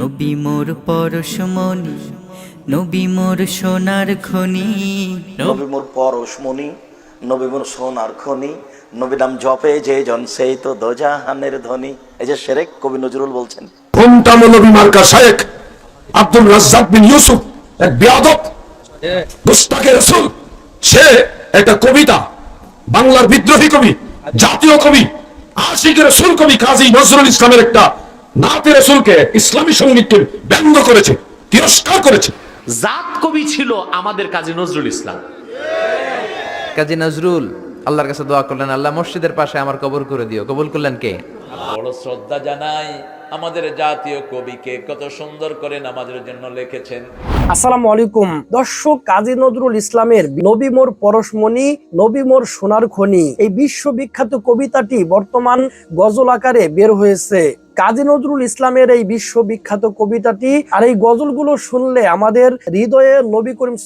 নবী মোর পরশমণি নবী মোর সোনার খনি। নবী মোর পরশমণি নবী মোর সোনার খনি নবী নাম জপে যে জন সেই তো দোজাহানের ধ্বনি এই যে সেরেক কবি নজরুল বলছেন। ঘুমটাম নবী মার্কা শায়েক আব্দুল রাজ্জাক বিন ইউসুফ এক বিয়াদব মুস্তাকে রসুল। সে একটা কবিতা বাংলার বিদ্রোহী কবি জাতীয় কবি আশিক রসুল কবি কাজী নজরুল ইসলামের একটা নাতে রসুলকে ইসলামী সঙ্গীতকে ব্যঙ্গ করেছে তিরস্কার করেছে। জাত কবি ছিল আমাদের কাজী নজরুল ইসলাম। কাজী নজরুল আল্লাহর কাছে দোয়া করলেন আল্লাহ মসজিদের পাশে আমার কবর করে দিও। কবুল করলেন কে? বড় শ্রদ্ধা জানাই আমাদের জাতীয় কবিকে কত সুন্দর করে নামাজের জন্য লিখেছেন। আসসালামু আলাইকুম। দর্শক কাজী নজরুল ইসলামের নবী মোর পরশমণি নবী মোর সোনার খনি এই বিশ্ববিখ্যাত কবিতাটি বর্তমান গজল আকারে বের হয়েছে। কাজী নজরুল ইসলামের এই বিশ্ববিখ্যাত কবিতাটি আর এই গজলগুলো শুনলে আমাদের হৃদয়ে নবী করিম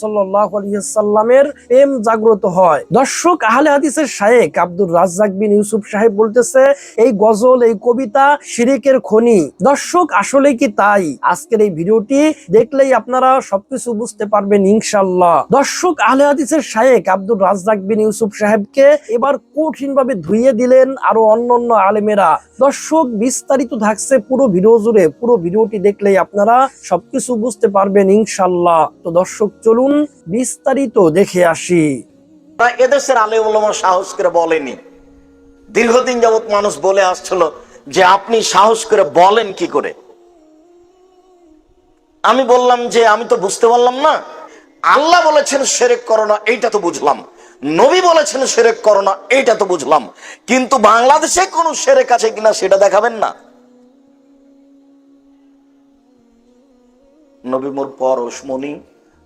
আলিয়াল্লামের প্রেম জাগ্রত হয়। দর্শক, আহলে হাদিসের শায়েক আব্দুর রাজ্জাক বিন ইউসুফ সাহেব বলতেছে, এই গজল, এই কবিতা শিরিকের খনি। দর্শক, আসলে কি তাই? আজকের এই ভিডিওটি দেখলেই আপনারা সবকিছু বুঝতে পারবেন ইনশাল্লাহ দর্শক, আহলে হাদিসের শায়েক আব্দুর রাজ্জাক বিন ইউসুফ সাহেবকে এবার কঠিন ভাবে ধুইয়ে দিলেন আরও অন্য অন্য আলেমেরা। দর্শক, বিস্তারিত থাকছে পুরো ভিডিও জুড়ে, পুরো ভিডিওটি দেখলেই আপনারা সবকিছু বুঝতে পারবেন ইনশাল্লাহ। তো দর্শক, চলুন বিস্তারিত দেখে আসি। এদেশের আলে সাহস করে বলেনি। দীর্ঘদিন যাবৎ মানুষ বলে আসছিল যে আপনি সাহস করে বলেন কি করে? আমি বললাম যে, আমি তো বুঝতে পারলাম না। আল্লাহ বলেছেন, সেরেক করো না, এইটা তো বুঝলাম। নবী বলেছেন, সেরেক করো না, এইটা তো বুঝলাম। কিন্তু বাংলাদেশে কোনো সেরেক আছে কিনা, সেটা দেখাবেন না। নবী মোর পরশমণি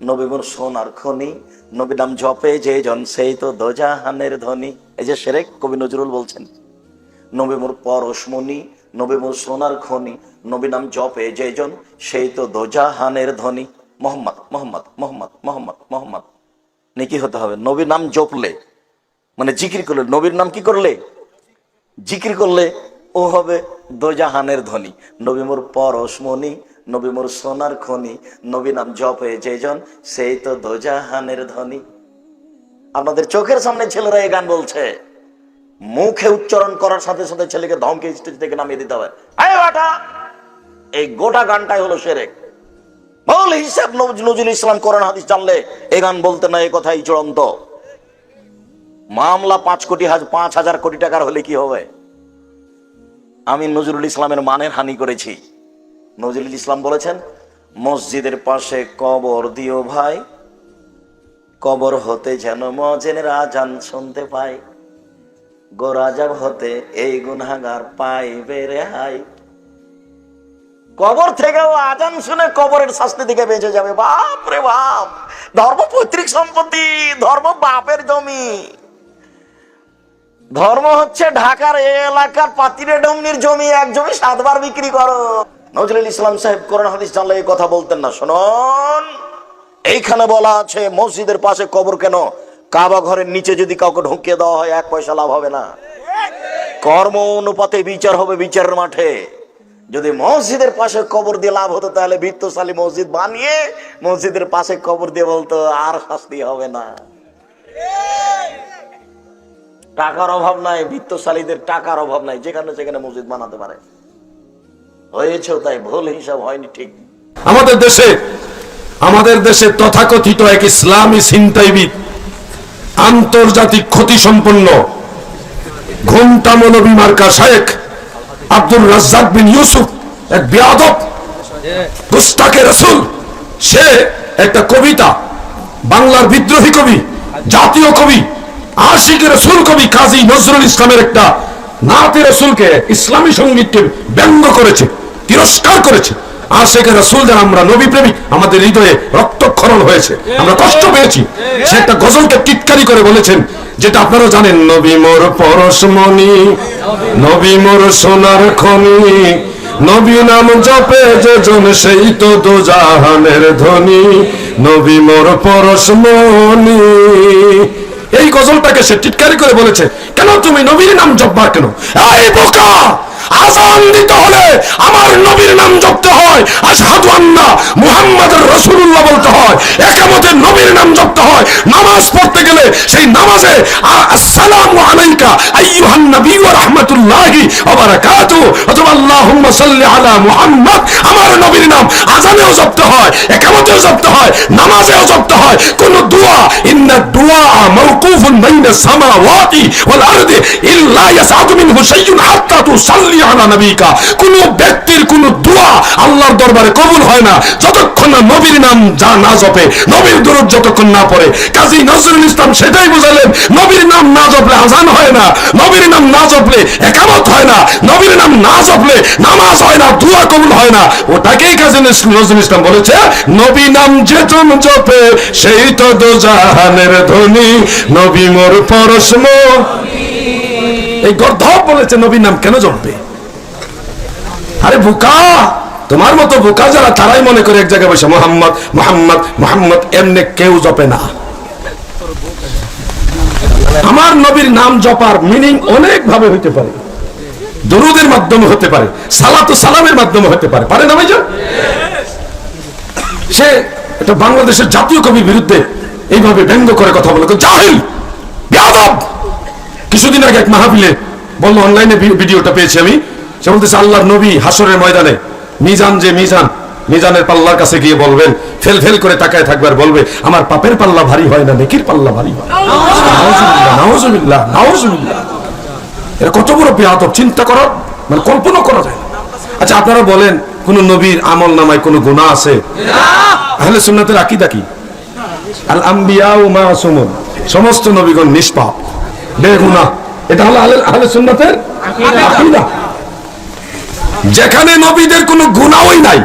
নবী সোনার খনি, নবী নাম জপে যে জন সেই তো দোজাহানের ধ্বনি এই যে সেরেক কবি নজরুল বলছেন, নবী মোর পরশমণি নবী সোনার খনি, নবী নাম জপে যে জন সেই তো দোজাহানের ধ্বনি মোহাম্মদ মোহাম্মদ মোহাম্মদ মোহাম্মদ মোহাম্মদ। নেকি হতে হবে? নবী নাম জপলে মানে জিকির করলে, নবীর নাম কি করলে? জিকির করলে ও হবে দোজাহানের ধ্বনি নবী মোর পরশমণি নবী মোর সোনার খনি, নবী নাম জপে যেজন সেই তো দোজাহানের ধ্বনি আপনাদের চোখের সামনে ছেলেরা এই গান বলছে। মুখে উচ্চারণ করার সাথে সাথে ছেলেকে ধমকে স্টেজ থেকে নামিয়ে দিতে হবে। এই গোটা গানটাই হলো সেরেক। বল হিসাব নজ- নজরুল ইসলাম করেন হাদিস জানলে এই গান বলতে না, এই কথাই চূড়ান্ত। মামলা পাঁচ কোটি পাঁচ হাজার কোটি টাকার হলে কি হবে? আমি নজরুল ইসলামের মানের হানি করেছি। নজরুল ইসলাম বলেছেন, মসজিদের পাশে কবর দিও ভাই, কবর হতে যেন মজেনের আজান শুনতে পাই, গোরাজাব হতে এই গুনাগার পাইবে রেহাই কবর থেকেও আজান শুনে কবরের শাস্তি থেকে বেঁচে যাবে, বাপ রে বাপ। ধর্ম পৈতৃক সম্পত্তি, ধর্ম বাপের জমি। ধর্ম হচ্ছে ঢাকার এলাকার পাতিরে ডমনির জমি, এক জমি সাতবার বিক্রি করো। নজরুল ইসলাম সাহেব করোনা হাদিস জানলে এই কথা বলতেন না। শুনুন, এইখানে বলা আছে, মসজিদের পাশে কবর কেন? কাবা ঘরের নিচে যদি কাউকে ঢুকিয়ে দেওয়া হয়, এক পয়সা লাভ হবে না। কর্ম অনুপাতে বিচার হবে বিচারের মাঠে। যদি মসজিদের পাশে কবর দিয়ে লাভ হতো, তাহলে বৃত্তশালী মসজিদ বানিয়ে মসজিদের পাশে কবর দিয়ে বলতো, আর শাস্তি হবে না। টাকার অভাব নাই, বৃত্তশালীদের টাকার অভাব নাই, যেখানে সেখানে মসজিদ বানাতে পারে। হয়েছে, তাই ভুল হিসাব হয়নি, ঠিক। আমাদের দেশে আমাদের দেশে তথাকথিত এক ইসলামী চিন্তাইবিদ আন্তর্জাতিক ক্ষতি সম্পন্ন ঘুমটাম নবী মার্কা শায়েক আব্দুল রাজ্জাক বিন ইউসুফ, এক বিয়াদব গুস্তাকে রসুল। সে একটা কবিতা, বাংলার বিদ্রোহী কবি, জাতীয় কবি, আশিক রসুল কবি কাজী নজরুল ইসলামের একটা নাতে রসুলকে ইসলামী সঙ্গীতকে ব্যঙ্গ করেছে। তিরস্কার করেছে। আশেখ রসুল যেন আমরা নবী প্রেমিক আমাদের হৃদয়ে রক্তক্ষরণ হয়েছে। আমরা কষ্ট পেয়েছি। সে একটা গজলকে টিটকারি করে বলেছেন, যেটা আপনারা জানেন, নবী মোর পরশমণি নবী মোর সোনার খনি, নবী নাম জপে যে জন সেই তো দোজাহানের ধ্বনি নবী মোর পরশমণি এই গজলটাকে সে টিটকারি করে বলেছে, কেন তুমি নবীর নাম জপবা কেন? এই বোকা! আজান দিতে হলে আমার নবীর নাম জপতে হয়। আশহাদু আন্না মুহাম্মাদুর রাসূলুল্লাহ বলতে হয়। একামতে নবীর নাম জপতে হয়। নামাজ পড়তে গেলে সেই নামাজে আসসালামু আলাইকা আইয়ুহান নবী ওয়া রাহমাতুল্লাহি ওয়া বারাকাতুহু। অথবা আল্লাহুম্মা সাল্লি আলা আমার নবীর নাম আজানেও জপতে হয়, একামতেও জপতে হয়, নামাজেও জপতে হয়। কোন দোয়া, ইন্না দুআ মাওকুফুন বাইনা সামাওয়াতি ওয়াল আরদি ইল্লা ইয়াসাদু মিনহু শাইউন হাত্তা তুসাল্লি আলা নবিকা, কোন ব্যক্তির কোন দোয়া আল্লাহর দরবারে কবুল হয় না। যতক্ষণ না নবীর নাম যা না জপে, নবীর যতক্ষণ না পড়ে, কাজী নজরুল ইসলাম সেটাই বুঝালেন, নবীর নাম না জপলে আজান হয় না, নবীর নাম না জপলে একামত হয় না, নবীর নাম না জপলে নামাজ হয় না, দোয়া কবুল হয় না। ওটাকেই কাজী নজরুল ইসলাম বলেছে, নবী নাম যেজন জপে, সেই তো দোজাহানের ধ্বনি, নবী মোর। এই গর্ধব বলেছে, নবীর নাম কেন জপবে? আরে বোকা! তোমার মতো বোকা যারা, তারাই মনে করে এক জায়গায় বসে, মোহাম্মদ মোহাম্মদ মোহাম্মদ, এমনি কেউ জপে না। আমার নবীর নাম জপার মিনিং অনেক ভাবে হইতে পারে। দরুদের মাধ্যমে হতে পারে, সালাতু সালামের মাধ্যমে হতে পারে। পারে না ভাইজান সে এটা বাংলাদেশের জাতীয় কবির বিরুদ্ধে এইভাবে ব্যঙ্গ করে কথা বলে। জাহিল কিছুদিন আগে এক মাহফিলে বলল, অনলাইনে ভিডিওটা পেয়েছি আমি। সে বলতেছে আল্লাহর নবী হাসরের ময়দানে মিজান যে মিজান মিজানের পাল্লার কাছে গিয়ে বলবেন ফেল ফেল করে তাকায় থাকবে আর বলবে আমার পাপের পাল্লা ভারী হয় না নেকির পাল্লা ভারী হয় এটা কত বড় বেয়াদব চিন্তা করা মানে কল্পনা করা যায় আচ্ছা আপনারা বলেন কোন নবীর আমল নামায় কোনো গুনাহ আছে? আহলে সুন্নাতের আকীদা কি? আল আম্বিয়া ও মাসুমুন সমস্ত নবীগণ নিষ্পাপ বেগুনা এটা হলো আহলে সুন্নাতের আকীদা। যেখানে নবীদের কোনো গুনাহই নাই।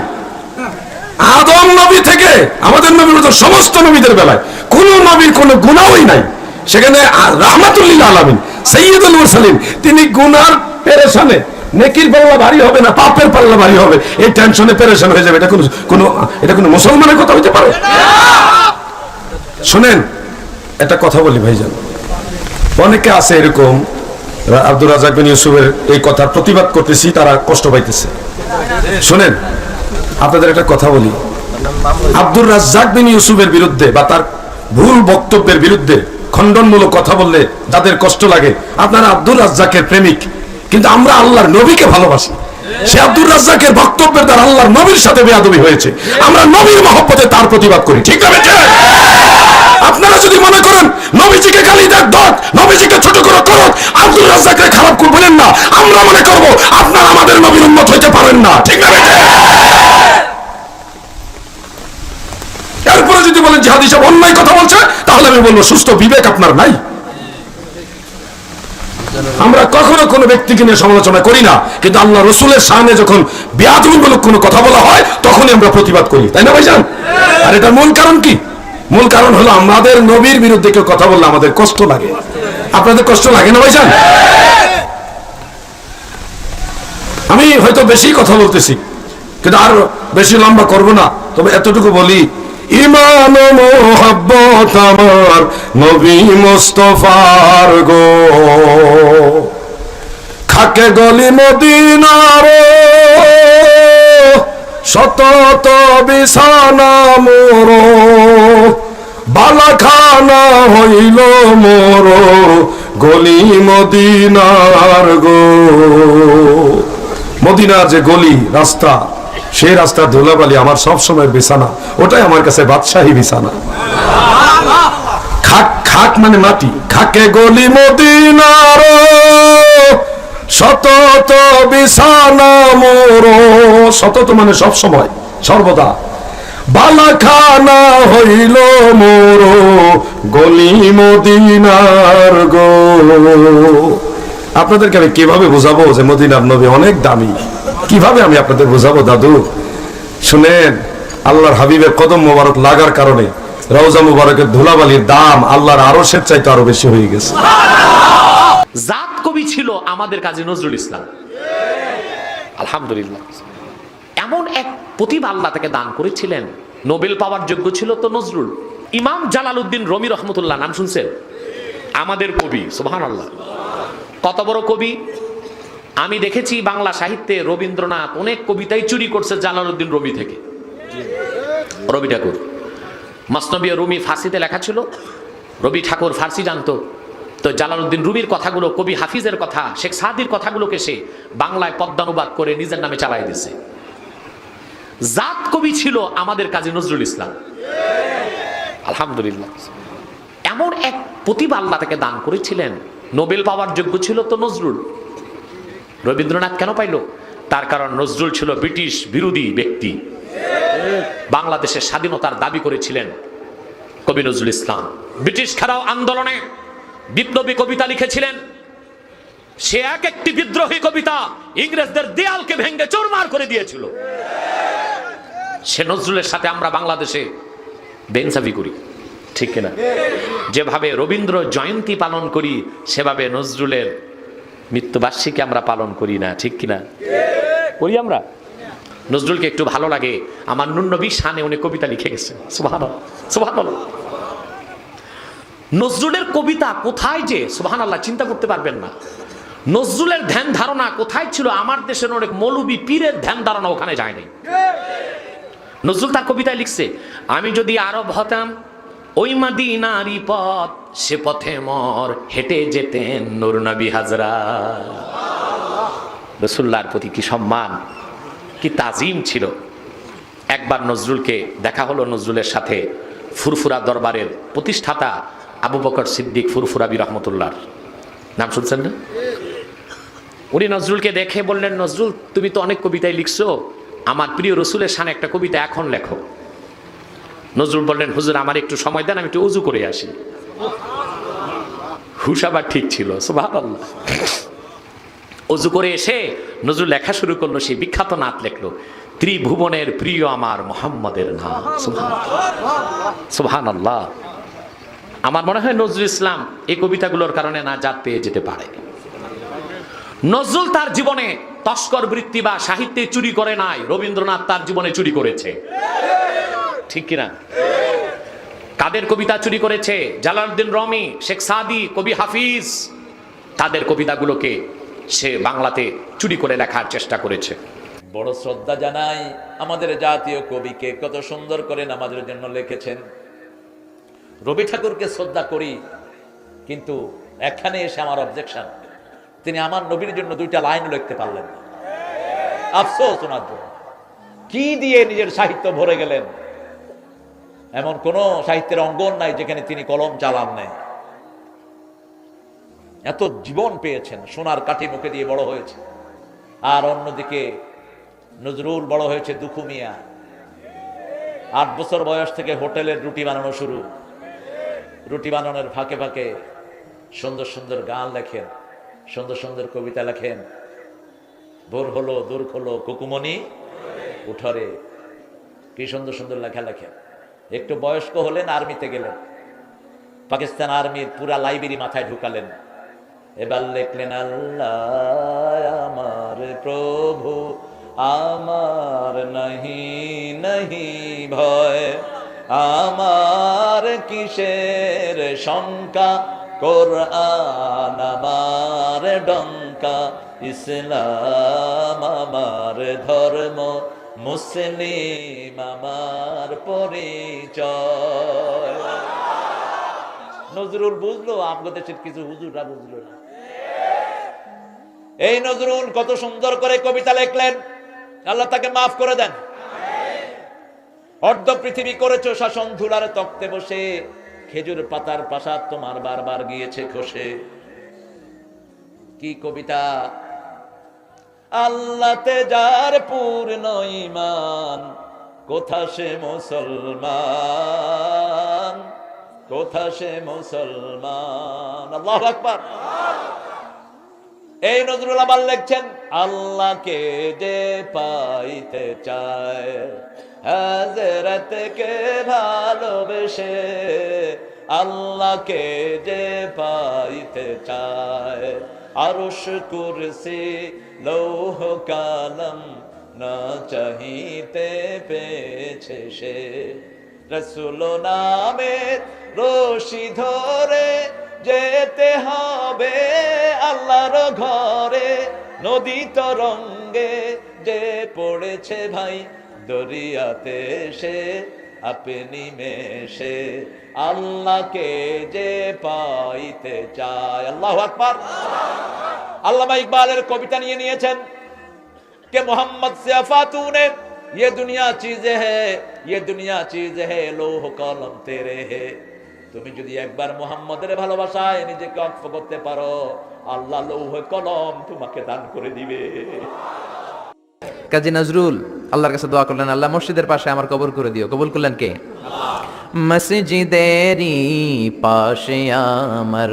আদম নবী থেকে আমাদের নবী পর্যন্ত সমস্ত নবীদের বেলায় কোন নবীর কোনো গুনাহই নাই। সেখানে রাহমাতুল্লিল আলামিন সৈয়দুল মুরসালিন, তিনি গুনার পেরেশানে, নেকির পাল্লা ভারী হবে না, পাপের পাল্লা ভারী হবে। এই টেনশনে পেরেশান হয়ে যাবে। এটা কোনো কোনো, এটা কোনো মুসলমানের কথা হইতে পারে? শুনেন, একটা কথা বলি ভাইজান। অনেকে আছে এরকম রা- আব্দুর রাজাক বিন ইউসুফের এই কথার প্রতিবাদ করতেছি, তারা কষ্ট পাইতেছে। শুনেন, আপনাদের একটা কথা বলি। আব্দুর রাজ্জাক বিন ইউসুফের বিরুদ্ধে বা তার ভুল বক্তব্যের বিরুদ্ধে খণ্ডনমূলক কথা বললে যাদের কষ্ট লাগে, আপনারা আব্দুর রাজ্জাকের প্রেমিক, কিন্তু আমরা আল্লাহর নবীকে ভালোবাসি। সে আব্দুর রাজ্জাকের বক্তব্যের দ্বারা আল্লাহর নবীর সাথে বেয়াদবি হয়েছে। আমরা নবীর মহব্বতে তার প্রতিবাদ করি, ঠিক বেটে? আপনারা যদি মনে করেন নবীজিকে গালি দেখ দক নবীজিকে ছোট করে করো আব্দুল রাজ্জাককে খারাপ বলেন না, আমরা মনে করব আপনারা আমাদের নবীর উন্মত হইতে পারেন না। ঠিক না এরপরে যদি বলেন যে হাদিস সাহেব অন্যায় কথা বলছে, তাহলে আমি বলব সুস্থ বিবেক আপনার নাই। আমরা কখনো কোনো ব্যক্তিকে নিয়ে সমালোচনা করি না, কিন্তু আল্লাহ রসুলের সামনে যখন বেয়াদবিমূলক কোনো কথা বলা হয়, তখনই আমরা প্রতিবাদ করি। তাই না ভাইজান? আর এটার মূল কারণ কি? মূল কারণ হলো আমাদের নবীর বিরুদ্ধে কেউ কথা বললে আমাদের কষ্ট লাগে। আপনাদের কষ্ট লাগে না ভাইজান? আমি হয়তো বেশি কথা বলতেছি, কিন্তু আর বেশি লম্বা করব না। তবে এতটুকু বলি, ইমান মোহাব্বত আমার নবী মোস্তফার গো। খাকে গলি মদিনার শতত বিছানা মোর। বালাখানা হইল মোর। গলি মদিনার গো। মদিনার যে গলি, রাস্তা, সেই রাস্তার ধুলাবালি আমার সব সময় বিছানা। ওটাই আমার কাছে বাদশাহী বিছানা। খাক খাক মানে মাটি। খাকে গলি মদিনার। সতত বিছানা মোর সতত মানে সব সময়, সর্বদা। বালাখানা হইল মোর, গলি মদিনার গো। আপনাদেরকে আমি কীভাবে বোঝাবো যে মদিনার নবী অনেক দামি? কীভাবে আমি আপনাদের বোঝাবো, দাদু? শুনেন, আল্লাহর হাবিবের কদম মোবারক লাগার কারণে রওজা মুবারকের ধুলাবালির দাম আল্লাহর আরও স্বের চাইতে আরও বেশি হয়ে গেছে। জাত কবি ছিল আমাদের কাজী নজরুল ইসলাম। আলহামদুলিল্লাহ। এমন এক প্রতিভা আল্লাহ তাকে দান করেছিলেন। নোবেল পাওয়ার যোগ্য ছিল তো নজরুল। ইমাম জালালউদ্দিন রমি রহমতুল্লাহ, নাম শুনছেন? আমাদের কবি সুবহান আল্লাহ কত বড় কবি? আমি দেখেছি বাংলা সাহিত্যে রবীন্দ্রনাথ অনেক কবিতাই চুরি করছে জালালউদ্দিন রবি থেকে। রবি ঠাকুর। মসনবী ও রুমি ফার্সিতে লেখা ছিল। রবি ঠাকুর ফার্সি জানতো। তো জালালউদ্দিন রুমির কথাগুলো, কবি হাফিজের কথা, শেখ সাদির কথাগুলোকে সে বাংলায় পদ্মানুবাদ করে নিজের নামে চালাই দিছে। জাত কবি ছিল আমাদের কাজী নজরুল ইসলাম। আলহামদুলিল্লাহ। এমন এক প্রতিভা আল্লাহ তাকে দান করেছিলেন। নোবেল পাওয়ার যোগ্য ছিল তো নজরুল। রবীন্দ্রনাথ কেন পাইল? তার কারণ নজরুল ছিল ব্রিটিশ বিরোধী ব্যক্তি। বাংলাদেশের স্বাধীনতার দাবি করেছিলেন কবি নজরুল ইসলাম। ব্রিটিশ খেরাও আন্দোলনে বিপ্লবী কবিতা লিখেছিলেন। সে এক একটি বিদ্রোহী কবিতা ইংরেজদের দেয়ালকে ভেঙ্গে চোরমার করে দিয়েছিল। সে নজরুলের সাথে আমরা বাংলাদেশে বেনসাফি করি, ঠিক কিনা? যেভাবে রবীন্দ্র জয়ন্তী পালন করি, সেভাবে নজরুলের মৃত্যুবার্ষিকী আমরা পালন করি না, ঠিক কিনা? করি আমরা? নজরুলকে একটু ভালো লাগে। আমার নুন্নবী শানে উনি কবিতা লিখে গেছেন। সুবহান সুবহান নজরুলের কবিতা কোথায় যে? সুবহান আল্লাহ চিন্তা করতে পারবেন না। নজরুলের ধ্যান ধারণা কোথায় ছিল? আমার দেশের অনেক মৌলবী পীরের ধ্যান ধারণা ওখানে যায় নাই। নজরুল তার কবিতায় লিখছে, আমি যদি আরব হতাম, ওই মাদিনারি পথ, সে পথে মর, হেঁটে যেতেন নুর নবী হাজরা। রসুল্লার প্রতি কি সম্মান, কি তাজিম ছিল? একবার নজরুলকে দেখা হলো, নজরুলের সাথে ফুরফুরা দরবারের প্রতিষ্ঠাতা বকর সিদ্দিক ফুরফুরাবি রহমতুল্লাহ নাম শুনছেন না? উনি নজরুলকে দেখে বললেন, নজরুল, তুমি তো অনেক কবিতায় লিখছো। আমার প্রিয় রসুলের সামনে একটা কবিতা এখন লেখো। নজরুল বললেন, হুজুর, আমার একটু সময় দেন, আমি একটু উজু করে আসি। হুশ আবার ঠিক ছিল, সুবহানাল্লাহ। অজু করে এসে নজরুল লেখা শুরু করল, সেই বিখ্যাত নাত লেখলো, ত্রিভুবনের প্রিয় আমার মোহাম্মদের নাম। সুবহান আল্লাহ আমার মনে হয় নজরুল ইসলাম এই কবিতাগুলোর কারণে না জাত পেয়ে যেতে পারে। নজরুল তার জীবনে তস্কর বৃত্তি বা সাহিত্যে চুরি করে নাই, রবীন্দ্রনাথ তার জীবনে চুরি করেছে। ঠিক কিনা? কাদের কবিতা চুরি করেছে? জালালউদ্দিন রমি, শেখ সাদি, কবি হাফিজ, তাদের কবিতাগুলোকে সে বাংলাতে চুরি করে লেখার চেষ্টা করেছে। বড় শ্রদ্ধা জানাই আমাদের জাতীয় কবিকে, কত সুন্দর করে আমাদের জন্য লিখেছেন। রবি ঠাকুরকে শ্রদ্ধা করি, কিন্তু এখানে এসে আমার অবজেকশন তিনি আমার নবীর জন্য দুইটা লাইন লিখতে পারলেন না। আফসোস ওনার জন্য। কি দিয়ে নিজের সাহিত্য ভরে গেলেন? এমন কোন সাহিত্যের অঙ্গন নাই যেখানে তিনি কলম চালান নাই। এত জীবন পেয়েছেন, সোনার কাঠি মুখে দিয়ে বড় হয়েছে। আর অন্যদিকে নজরুল বড় হয়েছে দুখু মিয়া। আট বছর বয়স থেকে হোটেলের রুটি বানানো শুরু। রুটি বানানোর ফাঁকে ফাঁকে সুন্দর সুন্দর গান লেখেন, সুন্দর সুন্দর কবিতা লেখেন। ভোর হলো, দূর হলো কুকুমনি উঠরে। কি সুন্দর সুন্দর লেখা লেখেন। একটু বয়স্ক হলেন, আর্মিতে গেলেন। পাকিস্তান আর্মির পুরা লাইব্রেরি মাথায় ঢুকালেন। এবার লেখলেন, আল্লাহ আমার প্রভু, আমার নাহি নাহি ভয়। আমার কিসের শঙ্কা? কোরআন আমার ডঙ্কা। ইসলাম আমার ধর্ম। মুসলিম আমার পরিচয়। নজরুল বুঝলো? আমগো দেশের কিছু হুজুররা বুঝলো না। এই নজরুল কত সুন্দর করে কবিতা লিখলেন। আল্লাহ তাকে মাফ করে দেন। অর্ধ পৃথিবী করেছ শাসন ধুলার তক্তে বসে। খেজুর পাতার পাশা তোমার বারবার গিয়েছে খসে। কি কবিতা? আল্লাহতে যার পূর্ণ ইমান কোথা সে মুসলমান? কোথা সে মুসলমান? আল্লাহ এই নজরুল আবার লিখছেন আল্লাহকে যে পাইতে চায়, হাজরতকে ভালোবেসে আল্লাহকে যে পাইতে চায়। আরশ কুরসি লৌহ কালম না চাহিতে পেয়েছে সে। রসুল নামের রশি ধরে যেতে হবে আল্লাহর ঘরে। নদী তরঙ্গে যে পড়েছে ভাই দরিয়াতে সে আপনি মেশে আল্লাহকে যে পাইতে চায় আল্লাহ আকবার আল্লামা ইকবালের কবিতা নিয়ে নিয়েছেন कि मोहम्मद से अफातूने ये दुनिया चीज है ये दुनिया चीज है लोह কলম তেরে হে তুমি যদি একবার মোহাম্মদের ভালোবাসায় নিজেকে অক্ষ করতে পারো আল্লাহ লৌহ কলম তোমাকে দান করে দিবে। কাজী নজরুল, আল্লাহর কাছে দোয়া করলেন, আল্লাহ মসজিদের পাশে আমার কবর করে দিও। কবুল করলেন কে? মসজিদেরই পাশে আমার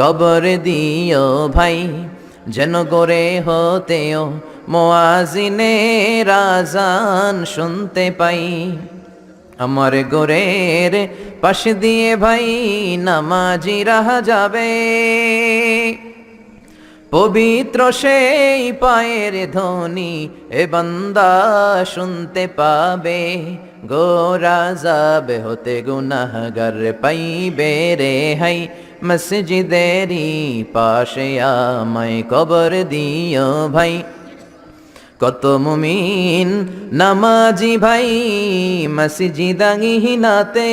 কবর দিও ভাই, যেন করে হতেও মোয়াজিনে রাজান শুনতে পাই। আমার গোরের পাশে দিয়ে ভাই, নামাজি রাহা যাবে। পবিত্র সেই পায়ের ধ্বনি এ বান্দা শুনতে পাবে গোরা যাবে হতে গুনাহগার পাইবে রে হাই। মসজিদেরই পাশে আমায় কবর দিও ভাই। কত মুমিন নামাজি ভাই মসজিদাঙ্গিনাতে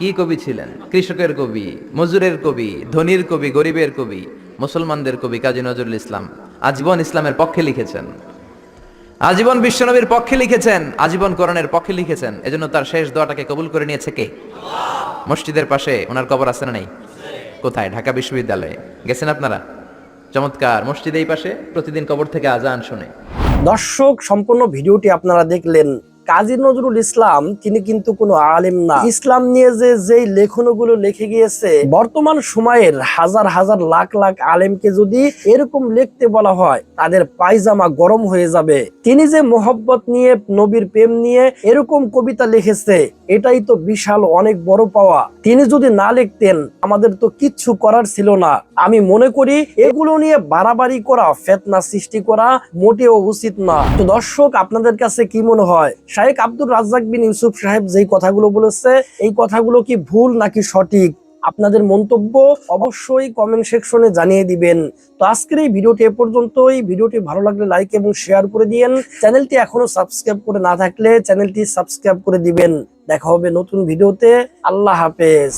কি কবি ছিলেন? কৃষকের কবি, মজুরের কবি, ধনীর কবি, গরিবের কবি, মুসলমানদের কবি কাজী নজরুল ইসলাম আজীবন ইসলামের পক্ষে লিখেছেন। আজীবন বিশ্বনবীর পক্ষে লিখেছেন, আজীবন করণের পক্ষে লিখেছেন। এজন্য তার শেষ দোয়াটাকে কবুল করে নিয়েছে কে? মসজিদের পাশে ওনার কবর আছে না নাই? কোথায়? ঢাকা বিশ্ববিদ্যালয়ে। গেছেন আপনারা? চমৎকার, মসজিদ এই পাশে, প্রতিদিন কবর থেকে আজান শুনে। দর্শক, সম্পূর্ণ ভিডিওটি আপনারা দেখলেন কাজী নজরুল ইসলাম, তিনি কিন্তু কোনো আলেম না। ইসলাম নিয়ে যে যেই লেখনগুলো লিখে গিয়েছে, বর্তমান সময়ের হাজার হাজার লাখ লাখ আলেমকে যদি এরকম লিখতে বলা হয়, তাদের পায়জামা গরম হয়ে যাবে। তিনি যে মোহব্বত নিয়ে, নবীর প্রেম নিয়ে এরকম কবিতা লিখেছে, এটাই তো বিশাল অনেক বড় পাওয়া। তিনি যদি না লিখতেন, আমাদের তো কিচ্ছু করার ছিল না। আমি মনে করি, এগুলো নিয়ে বাড়াবাড়ি করা, ফেতনা সৃষ্টি করা মোটেও উচিত না। তো দর্শক, আপনাদের কাছে কি মনে হয়? শাহেক আব্দুর রাজ্জাক বিন ইউসুফ সাহেব যেই কথাগুলো বলেছে, এই কথাগুলো কি ভুল নাকি সঠিক? আপনাদের মন্তব্য অবশ্যই কমেন্ট সেকশনে জানিয়ে দিবেন। তো আজকের এই ভিডিওটি এ পর্যন্তই। ভিডিওটি ভালো লাগলে লাইক এবং শেয়ার করে দিয়েন। চ্যানেলটি এখনও সাবস্ক্রাইব করে না থাকলে চ্যানেলটি সাবস্ক্রাইব করে দিবেন। দেখা হবে নতুন ভিডিওতে। আল্লাহ হাফেজ।